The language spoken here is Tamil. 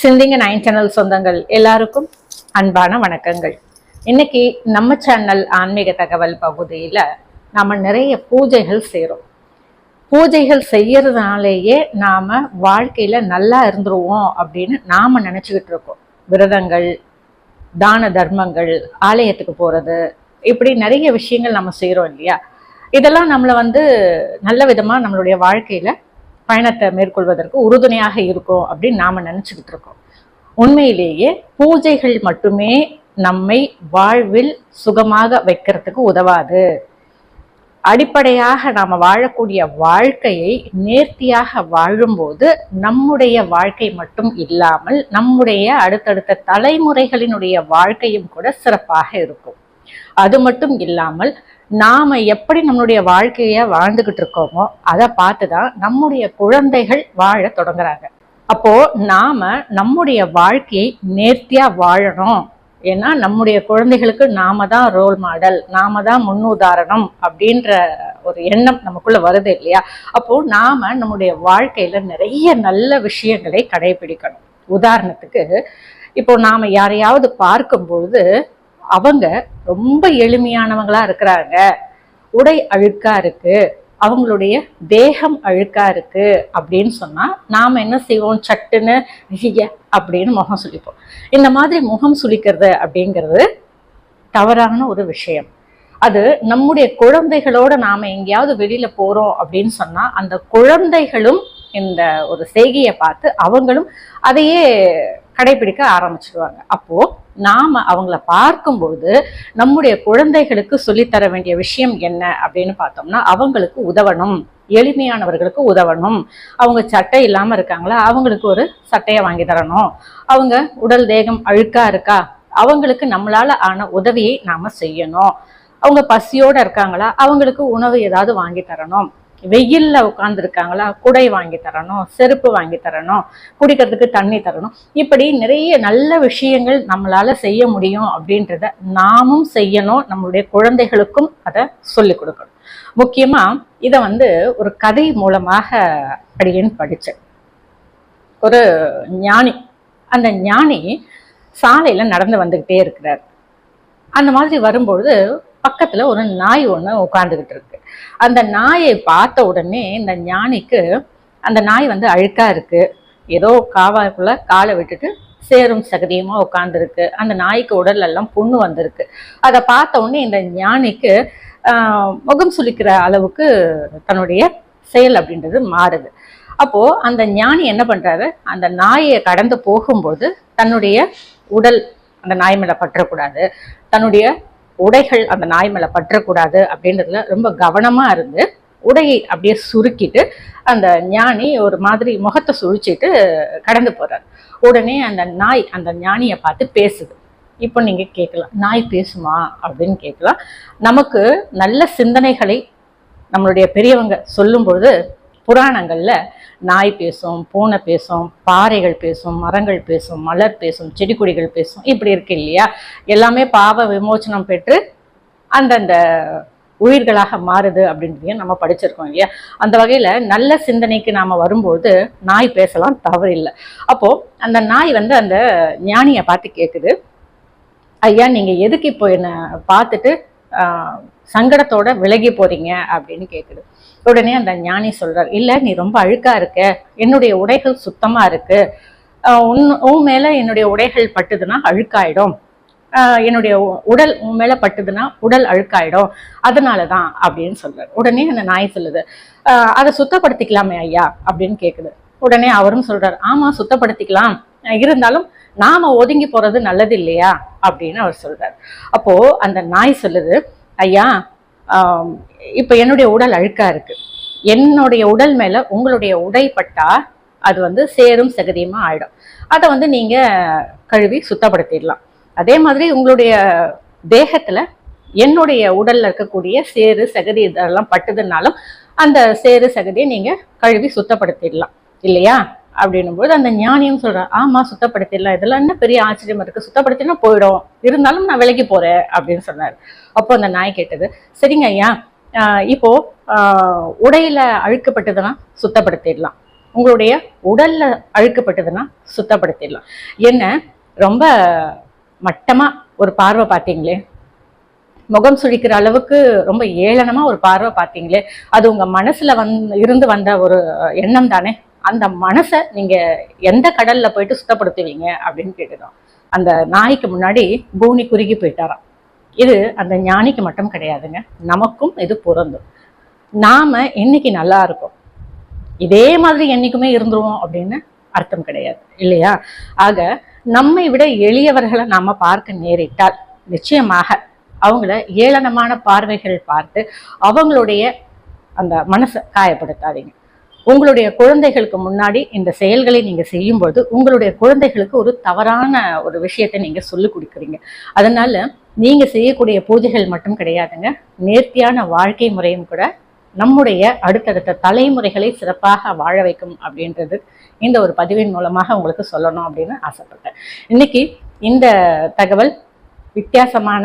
சிந்திங்க நைன் சேனல் சொந்தங்கள் எல்லாருக்கும் அன்பான வணக்கங்கள். இன்னைக்கு நம்ம சேனல் ஆன்மீக தகவல் பகுதியில் நாம் நிறைய பூஜைகள் செய்கிறோம் பூஜைகள் செய்யறதுனாலேயே நாம் வாழ்க்கையில் நல்லா இருந்துருவோம் அப்படின்னு நாம் நினச்சிக்கிட்டு இருக்கோம். விரதங்கள் தான தர்மங்கள் ஆலயத்துக்கு போகிறது இப்படி நிறைய விஷயங்கள் நம்ம செய்கிறோம் இல்லையா? இதெல்லாம் நம்மளை வந்து நல்ல விதமாக நம்மளுடைய வாழ்க்கையில் பயணத்தை மேற்கொள்வதற்கு உறுதுணையாக இருக்கும் அப்படின்னு நாம் நினச்சிக்கிட்டு இருக்கோம். உண்மையிலேயே பூஜைகள் மட்டுமே நம்மை வாழ்வில் சுகமாக வைக்கிறதுக்கு உதவாது. அடிப்படையாக நாம் வாழக்கூடிய வாழ்க்கையை நேர்த்தியாக வாழும்போது நம்முடைய வாழ்க்கை மட்டும் இல்லாமல் நம்முடைய அடுத்தடுத்த தலைமுறைகளினுடைய வாழ்க்கையும் கூட சிறப்பாக இருக்கும். அது மட்டும் இல்லாமல் நாம எப்படி நம்மளுடைய வாழ்க்கைய வாழ்ந்துகிட்டு இருக்கோமோ அதை பார்த்து தான் நம்முடைய குழந்தைகள் வாழ தொடங்குறாங்க. அப்போ நாம நம்முடைய வாழ்க்கையை நேர்த்தியா வாழணும். ஏன்னா நம்முடைய குழந்தைகளுக்கு நாம தான் ரோல் மாடல் நாம தான் முன்னுதாரணம் அப்படின்ற ஒரு எண்ணம் நமக்குள்ள வருது இல்லையா? அப்போ நாம நம்முடைய வாழ்க்கையில நிறைய நல்ல விஷயங்களை கடைபிடிக்கணும். உதாரணத்துக்கு இப்போ நாம யாரையாவது பார்க்கும்பொழுது அவங்க ரொம்ப எளிமையானவங்களா இருக்கிறாங்க. உடை அழுக்கா இருக்கு. அவங்களுடைய தேகம் அழுக்கா இருக்கு அப்படின்னு சொன்னா நாம என்ன செய்வோம்? சட்டுன்னு ஐய அப்படின்னு முகம் சுளிப்போம். இந்த மாதிரி முகம் சுளிக்கிறது அப்படிங்கிறது தவறான ஒரு விஷயம். அது நம்முடைய குழந்தைகளோட நாம எங்கேயாவது வெளியில போறோம் அப்படின்னு சொன்னா அந்த குழந்தைகளும் இந்த ஒரு செய்கையை பார்த்து அவங்களும் அதையே கடைபிடிக்க ஆரம்பிச்சிடுவாங்க அப்போ நாம அவங்கள பார்க்கும்போது நம்முடைய குழந்தைகளுக்கு சொல்லித்தர வேண்டிய விஷயம் என்ன அப்படின்னு பார்த்தோம்னா அவங்களுக்கு உதவணும். எளிமையானவர்களுக்கு உதவணும். அவங்க சட்டை இல்லாமல் இருக்காங்களா? அவங்களுக்கு ஒரு சட்டையை வாங்கி தரணும். அவங்க உடல் தேகம் அழுக்கா இருக்கா? அவங்களுக்கு நம்மளால ஆன உதவியை நாம செய்யணும். அவங்க பசியோட இருக்காங்களா? அவங்களுக்கு உணவு ஏதாவது வாங்கி தரணும். வெயில்ல உட்கார்ந்து இருக்காங்களா குடை வாங்கி தரணும் செருப்பு வாங்கி தரணும் குடிக்கிறதுக்கு தண்ணி தரணும். இப்படி நிறைய நல்ல விஷயங்கள் நம்மளால செய்ய முடியும் அப்படின்றத நாமும் செய்யணும். நம்மளுடைய குழந்தைகளுக்கும் அதை சொல்லிக் கொடுக்கணும். முக்கியமா இதை வந்து ஒரு கதை மூலமாக அப்படின்னு படித்தேன் ஒரு ஞானி அந்த ஞானி சாலையில நடந்து வந்துகிட்டே இருக்கிறார். அந்த மாதிரி வரும்பொழுது பக்கத்துல ஒரு நாய் ஒன்று உட்காந்துக்கிட்டு இருக்கு. அந்த நாயை பார்த்த உடனே இந்த ஞானிக்கு அந்த நாய் வந்து அழுக்கா இருக்கு. ஏதோ காவாக்குள்ள காலை விட்டுட்டு சேரும் சகதியுமா உட்காந்துருக்கு அந்த நாய்க்கு உடல் எல்லாம் புண்ணு வந்திருக்கு. அதை பார்த்த உடனே இந்த ஞானிக்கு முகம் சுளிக்கிற அளவுக்கு தன்னுடைய செயல் அப்படின்றது மாறுது. அப்போ அந்த ஞானி என்ன பண்றாரு? அந்த நாயை கடந்து போகும்போது தன்னுடைய உடல் அந்த நாய் மேல பற்றக்கூடாது. தன்னுடைய உடைகள் அந்த நாய் மேல பற்றக்கூடாது அப்படின்றதுல ரொம்ப கவனமா இருந்து உடையை அப்படியே சுருக்கிட்டு அந்த ஞானி ஒரு மாதிரி முகத்தை சுழிச்சிட்டு கடந்து போறாரு. உடனே அந்த நாய் அந்த ஞானியை பார்த்து பேசுது. இப்போ நீங்க கேட்கலாம் நாய் பேசுமா? அப்படின்னு கேட்கலாம். நமக்கு நல்ல சிந்தனைகளை நம்மளுடைய பெரியவங்க சொல்லும்பொழுது புராணங்களில் நாய் பேசும் பூனை பேசும் பாறைகள் பேசும் மரங்கள் பேசும் மலர் பேசும் செடி கொடிகள் பேசும் இப்படி இருக்கு இல்லையா? எல்லாமே பாவ விமோச்சனம் பெற்று அந்தந்த உயிர்களாக மாறுது அப்படின்றதையும் நம்ம படிச்சிருக்கோம் இல்லையா? அந்த வகையில் நல்ல சிந்தனைக்கு நாம் வரும்போது நாய் பேசலாம் தவறு இல்லை. அப்போது அந்த நாய் வந்து அந்த ஞானியை பார்த்து கேட்குது ஐயா நீங்கள் எதுக்கு இப்போ என்னை பார்த்துட்டு சங்கடத்தோட விலகி போறீங்க அப்படின்னு கேட்குது உடனே அந்த ஞானி சொல்றார் இல்ல நீ ரொம்ப அழுக்கா இருக்க. என்னுடைய உடைகள் சுத்தமா இருக்கு. உன் உன் மேல என்னுடைய உடைகள் பட்டுதுன்னா அழுக்காயிடும். என்னுடைய உ- உடல் உன் மேல பட்டுதுன்னா உடல் அழுக்காயிடும். அதனாலதான் அப்படின்னு சொல்றாரு. உடனே அந்த நாய் சொல்லுது அதை சுத்தப்படுத்திக்கலாமே ஐயா அப்படின்னு கேக்குது. உடனே அவரும் சொல்றாரு ஆமா சுத்தப்படுத்திக்கலாம். இருந்தாலும் நாம ஒதுங்கி போறது நல்லது இல்லையா? அப்படின்னு அவர் சொல்றாரு. அப்போ அந்த நாய் சொல்லுது ஐயா இப்போ என்னுடைய உடல் அழுக்காக இருக்குது என்னுடைய உடல் மேலே உங்களுடைய உடை அது வந்து சேரும் சகதியுமா ஆகிடும் அதை வந்து நீங்கள் கழுவி சுத்தப்படுத்திடலாம். அதே மாதிரி உங்களுடைய தேகத்தில் என்னுடைய உடலில் இருக்கக்கூடிய சேறு சகதி இதெல்லாம் பட்டதுனாலும் அந்த சேறு சகதியை நீங்கள் கழுவி சுத்தப்படுத்திடலாம். இல்லையா? அப்படின்னும் போது அந்த ஞானியும் சொல்கிறார் ஆமா சுத்தப்படுத்திடலாம். இதெல்லாம் என்ன பெரிய ஆச்சரியமாக இருக்குது சுத்தப்படுத்தினா போயிடும். இருந்தாலும் நான் விலைக்கு போறேன். அப்படின்னு சொன்னார். அப்போ அந்த நாய் கேட்டது சரிங்க ஐயா. ஆஹ் இப்போ ஆஹ் உடையில அழுக்கப்பட்டதுன்னா சுத்தப்படுத்திடலாம். உங்களுடைய உடல்ல அழுக்குப்பட்டதுன்னா சுத்தப்படுத்திடலாம். என்ன ரொம்ப மட்டமா ஒரு பார்வை பார்த்தீங்களே? முகம் சுழிக்கிற அளவுக்கு ரொம்ப ஏளனமா ஒரு பார்வை பார்த்தீங்களே? அது உங்க மனசுல வந் இருந்து வந்த ஒரு எண்ணம் தானே? அந்த மனசை நீங்க எந்த கடல்ல போயிட்டு சுத்தப்படுத்துவீங்க அப்படின்னு கேட்டுதான் அந்த நாய்க்கு முன்னாடி பூனி குறுகி போயிட்டாராம். இது அந்த ஞானிக்கு மட்டும் கிடையாதுங்க. நமக்கும் இது பொருந்தும். நாம இன்னைக்கு நல்லா இருக்கோம். இதே மாதிரி என்னைக்குமே இருந்துருவோம் அப்படின்னு அர்த்தம் கிடையாது. இல்லையா? ஆக நம்மை விட எளியவர்களை நாம பார்க்க நேரிட்டால் நிச்சயமாக அவங்கள ஏளனமான பார்வைகள் பார்த்து அவங்களுடைய அந்த மனசை காயப்படுத்தாதீங்க. உங்களுடைய குழந்தைகளுக்கு முன்னாடி இந்த செயல்களை நீங்க செய்யும்போது உங்களுடைய குழந்தைகளுக்கு ஒரு தவறான ஒரு விஷயத்தை நீங்க சொல்லிக் கொடுக்குறீங்க. அதனால நீங்க செய்யக்கூடிய பூஜைகள் மட்டும் கிடையாதுங்க. நேர்த்தியான வாழ்க்கை முறையும் கூட நம்முடைய அடுத்தடுத்த தலைமுறைகளை சிறப்பாக வாழ வைக்கும் அப்படின்றது இந்த ஒரு பதிவின் மூலமாக உங்களுக்கு சொல்லணும் அப்படின்னு ஆசைப்பட்டேன். இன்னைக்கு இந்த தகவல் வித்தியாசமான